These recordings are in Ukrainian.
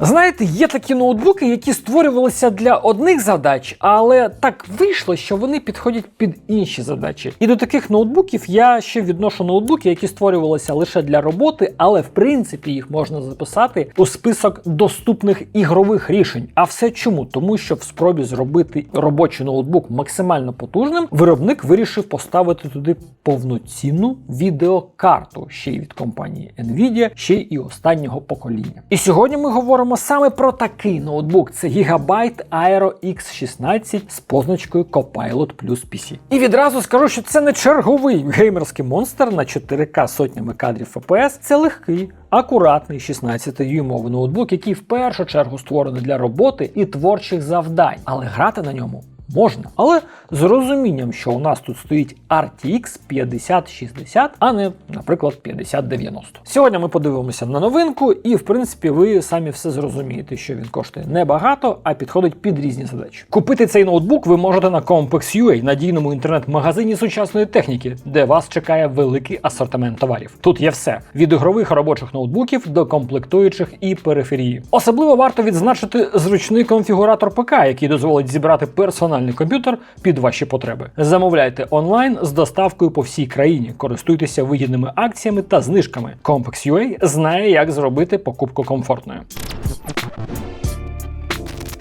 Знаєте, є такі ноутбуки, які створювалися для одних задач, але так вийшло, що вони підходять під інші задачі. І до таких ноутбуків я ще відношу ноутбуки, які створювалися лише для роботи, але в принципі їх можна записати у список доступних ігрових рішень. А все чому? Тому що в спробі зробити робочий ноутбук максимально потужним, виробник вирішив поставити туди повноцінну відеокарту ще й від компанії Nvidia, ще й і останнього покоління. І сьогодні ми говоримо саме про такий ноутбук. Це Gigabyte Aero X16 з позначкою Copilot Plus PC. І відразу скажу, що це не черговий геймерський монстр на 4К сотнями кадрів FPS. Це легкий. Акуратний 16-дюймовий ноутбук, який в першу чергу створений для роботи і творчих завдань, але грати на ньому можна. Але з розумінням, що у нас тут стоїть RTX 5060, а не, наприклад, 5090. Сьогодні ми подивимося на новинку, і в принципі ви самі все зрозумієте, що він коштує небагато, а підходить під різні задачі. Купити цей ноутбук ви можете на Complex.ua, надійному інтернет-магазині сучасної техніки, де вас чекає великий асортимент товарів. Тут є все: від ігрових робочих ноутбуків до комплектуючих і периферії. Особливо варто відзначити зручний конфігуратор ПК, який дозволить зібрати персональний комп'ютер під ваші потреби. Замовляйте онлайн з доставкою по всій країні, користуйтеся вигідними акціями та знижками. Complex.ua знає, як зробити покупку комфортною.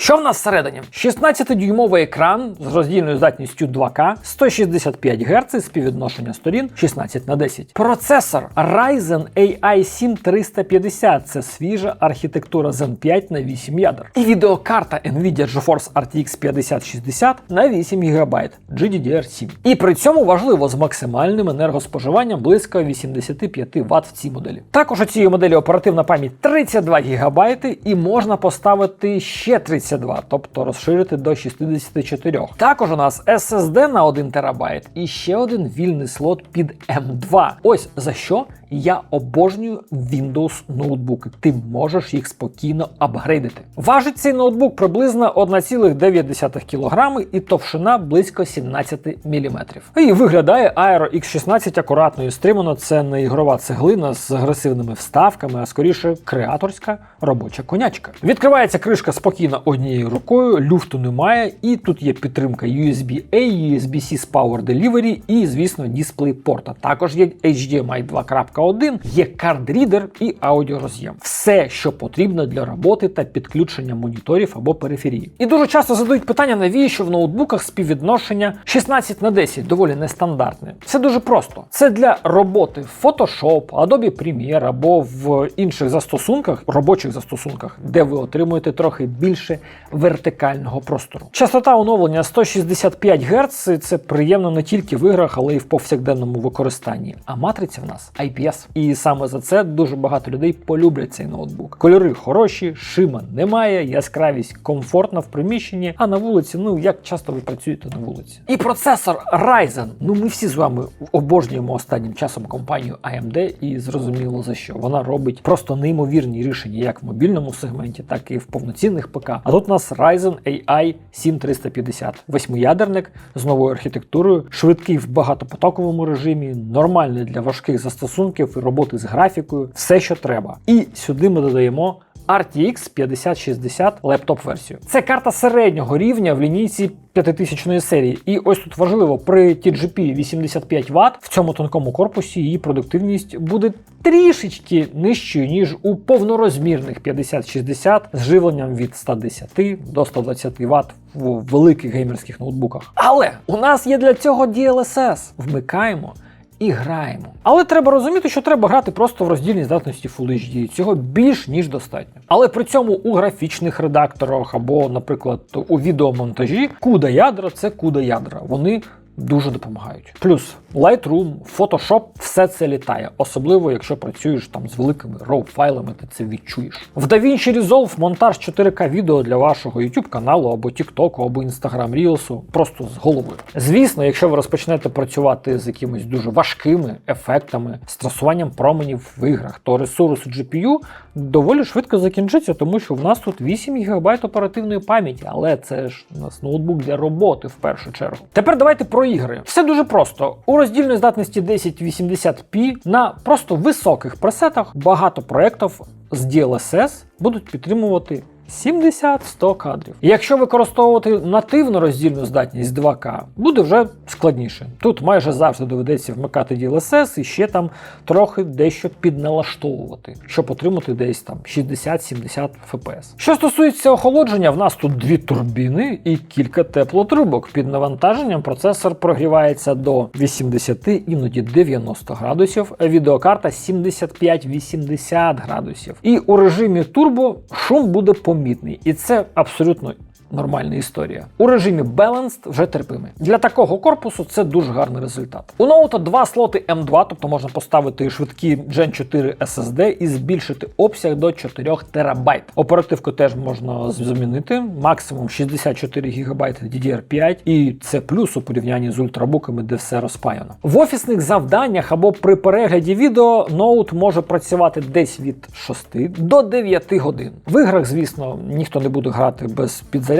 Що в нас всередині? 16-дюймовий екран з роздільною здатністю 2К, 165 Гц, співвідношення сторін 16 на 10. Процесор Ryzen AI 7 350 це свіжа архітектура Zen 5 на 8 ядер. І відеокарта Nvidia GeForce RTX 5060 на 8 ГБ GDDR7. І при цьому важливо з максимальним енергоспоживанням близько 85 Вт в цій моделі. Також у цій моделі оперативна пам'ять 32 ГБ і можна поставити ще 32 тобто розширити до 64. Також у нас SSD на 1 ТБ і ще один вільний слот під M2. Ось за що я обожнюю Windows ноутбуки. Ти можеш їх спокійно апгрейдити. Важить цей ноутбук приблизно 1,9 кг і товщина близько 17 мм. І виглядає Aero X16 акуратно і стримано. Це не ігрова цеглина з агресивними вставками, а скоріше креаторська робоча конячка. Відкривається кришка спокійно однією рукою, люфту немає, і тут є підтримка USB-A, USB-C з Power Delivery і, звісно, дисплей порта. Також є HDMI 2.1, є кард-рідер і аудіороз'єм. Все, що потрібно для роботи та підключення моніторів або периферії. І дуже часто задають питання, навіщо в ноутбуках співвідношення 16 на 10, доволі нестандартне. Це дуже просто. Це для роботи в Photoshop, Adobe Premiere або в інших застосунках, робочих застосунках, де ви отримуєте трохи більше вертикального простору. Частота оновлення 165 Гц це приємно не тільки в іграх, але й в повсякденному використанні. А матриця в нас IPS. І саме за це дуже багато людей полюблять цей ноутбук. Кольори хороші, шима немає, яскравість комфортна в приміщенні, а на вулиці, ну як часто ви працюєте на вулиці. І процесор Ryzen. Ну ми всі з вами обожнюємо останнім часом компанію AMD і зрозуміло за що. Вона робить просто неймовірні рішення як в мобільному сегменті, так і в повноцінних ПК. А тут у нас Ryzen AI 7350. Восьмиядерник з новою архітектурою, швидкий в багатопотоковому режимі, нормальний для важких застосунків і роботи з графікою, все, що треба. І сюди ми додаємо. RTX 5060 лептоп версію. Це карта середнього рівня в лінійці 5000 серії. І ось тут важливо, при TGP 85 Вт в цьому тонкому корпусі її продуктивність буде трішечки нижчою, ніж у повнорозмірних 5060 з живленням від 110 до 120 Вт в великих геймерських ноутбуках. Але у нас є для цього DLSS. Вмикаємо і граємо. Але треба розуміти, що треба грати просто в роздільній здатності Full HD. Цього більш ніж достатньо. Але при цьому у графічних редакторах або, наприклад, у відеомонтажі куда ядра це куда ядра. Вони дуже допомагають. Плюс Lightroom, Photoshop, все це літає, особливо якщо працюєш там з великими RAW файлами, ти це відчуєш. В DaVinci Resolve монтаж 4К відео для вашого YouTube каналу або TikTok, або Instagram Reels просто з головою. Звісно, якщо ви розпочнете працювати з якимись дуже важкими ефектами, стресуванням променів в іграх, то ресурс GPU доволі швидко закінчиться, тому що в нас тут 8 ГБ оперативної пам'яті, але це ж у нас ноутбук для роботи в першу чергу. Тепер давайте про ігри. Все дуже просто. У роздільної здатності 1080p на просто високих пресетах багато проєктів з DLSS будуть підтримувати 70-100 кадрів. Якщо використовувати нативну роздільну здатність 2К, буде вже складніше. Тут майже завжди доведеться вмикати DLSS і ще там трохи дещо підналаштовувати, щоб отримати десь там 60-70 FPS. Що стосується охолодження, в нас тут дві турбіни і кілька теплотрубок. Під навантаженням процесор прогрівається до 80, іноді 90 градусів, а відеокарта 75-80 градусів. І у режимі турбо шум буде помітний, і це абсолютно. Нормальна історія. У режимі Balanced вже терпимий. Для такого корпусу це дуже гарний результат. У ноута два слоти M2, тобто можна поставити швидкі Gen 4 SSD і збільшити обсяг до 4 ТБ. Оперативку теж можна змінити, максимум 64 ГБ DDR5, і це плюс у порівнянні з ультрабуками, де все розпаяно. В офісних завданнях або при перегляді відео ноут може працювати десь від 6 до 9 годин. В іграх, звісно, ніхто не буде грати без підзарядки,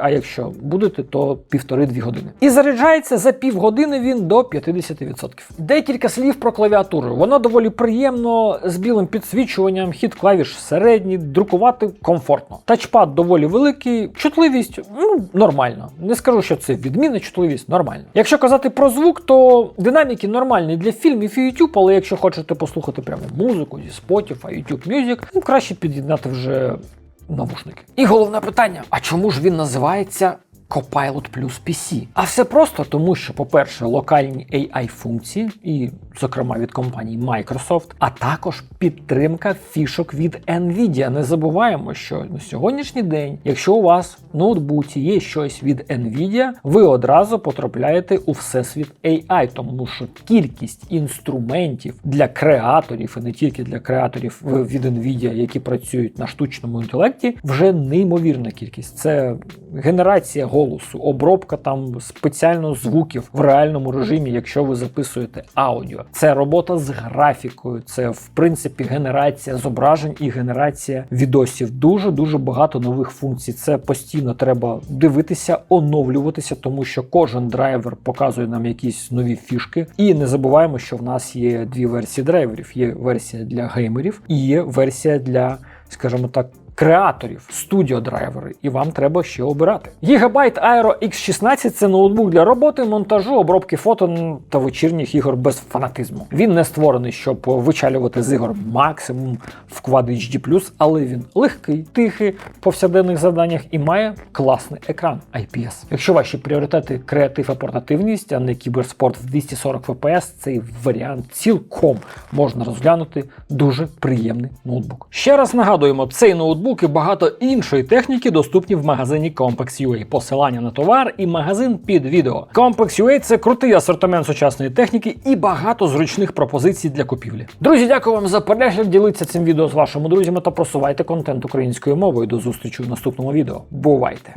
а якщо будете, то півтори-дві години. І заряджається за півгодини він до 50%. Декілька слів про клавіатуру. Вона доволі приємно, з білим підсвічуванням, хід клавіш середній, друкувати комфортно. Тачпад доволі великий, чутливість ну, нормально. Не скажу, що це відмінна чутливість, нормально. Якщо казати про звук, то динаміки нормальні для фільмів і YouTube, але якщо хочете послухати прямо музику зі Spotify, YouTube Music, ну краще під'єднати вже навушники. І головне питання: а чому ж він називається Copilot Plus PC? А все просто тому, що, по-перше, локальні AI-функції, і, зокрема, від компанії Microsoft, а також підтримка фішок від Nvidia. Не забуваємо, що на сьогоднішній день, якщо у вас в ноутбуці є щось від Nvidia, ви одразу потрапляєте у всесвіт AI, тому що кількість інструментів для креаторів, і не тільки для креаторів від Nvidia, які працюють на штучному інтелекті, вже неймовірна кількість. Це генерація голосу, обробка там спеціально звуків в реальному режимі, якщо ви записуєте аудіо. Це робота з графікою, це в принципі генерація зображень і генерація відосів. Дуже дуже багато нових функцій. Це постійно треба дивитися, оновлюватися, тому що кожен драйвер показує нам якісь нові фішки. І не забуваємо, що в нас є дві версії драйверів: є версія для геймерів і є версія для, скажімо так креаторів, студіодрайвери, і вам треба ще обирати. Gigabyte Aero X16 це ноутбук для роботи, монтажу, обробки фото та вечірніх ігор без фанатизму. Він не створений, щоб вичалювати з ігор максимум в Quad HD+, але він легкий, тихий в повсякденних завданнях і має класний екран IPS. Якщо ваші пріоритети креатив і портативність, а не кіберспорт в 240 FPS, цей варіант цілком можна розглянути. Дуже приємний ноутбук. Ще раз нагадуємо, цей ноутбук ноутбук і багато іншої техніки доступні в магазині Complex.ua. Посилання на товар і магазин під відео. Complex.ua – це крутий асортимент сучасної техніки і багато зручних пропозицій для купівлі. Друзі, дякую вам за перегляд. Діліться цим відео з вашими друзями та просувайте контент українською мовою. До зустрічі в наступному відео. Бувайте!